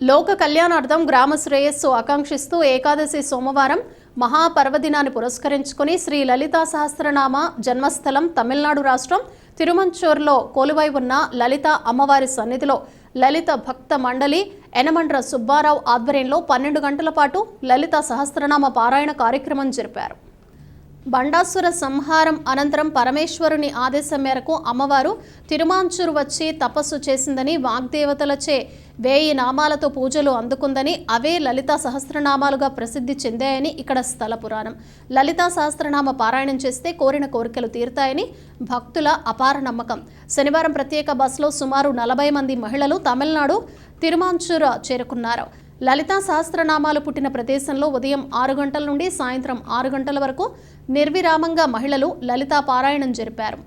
లోక కళ్యాణార్థం గ్రామ శ్రేయస్సు ఆకాంక్షిస్తూ ఏకాదశి సోమవారం మహాపర్వదినాన్ని పురస్కరించుకుని శ్రీ లలితా సహస్రనామ జన్మస్థలం తమిళనాడు రాష్ట్రం తిరుమంచూర్లో కొలువై ఉన్న లలిత అమ్మవారి సన్నిధిలో లలిత భక్త మండలి ఎనమండ్ర సుబ్బారావు ఆధ్వర్యంలో పన్నెండు గంటల పాటు లలిత సహస్రనామ పారాయణ కార్యక్రమం జరిపారు. బండాసుర సంహారం అనంతరం పరమేశ్వరుని ఆదేశం మేరకు అమ్మవారు తిరుమాంచూరు వచ్చి తపస్సు చేసిందని వాగ్దేవతలచే వేయి నామాలతో పూజలు అందుకుందని అవే లలితా సహస్రనామాలుగా ప్రసిద్ధి చెందాయని ఇక్కడ స్థల పురాణం. లలితా సహస్రనామ పారాయణం చేస్తే కోరిన కోరికలు తీరుతాయని భక్తుల అపార నమ్మకం. శనివారం ప్రత్యేక బస్సులో సుమారు నలభై మంది మహిళలు తమిళనాడు తిరుమాంచూర చేరుకున్నారు. లలితా సహస్రనామాలు పుట్టిన ప్రదేశంలో ఉదయం ఆరు గంటల నుండి సాయంత్రం ఆరు గంటల వరకు నిర్విరామంగా మహిళలు లలితా పారాయణం జరిపారు.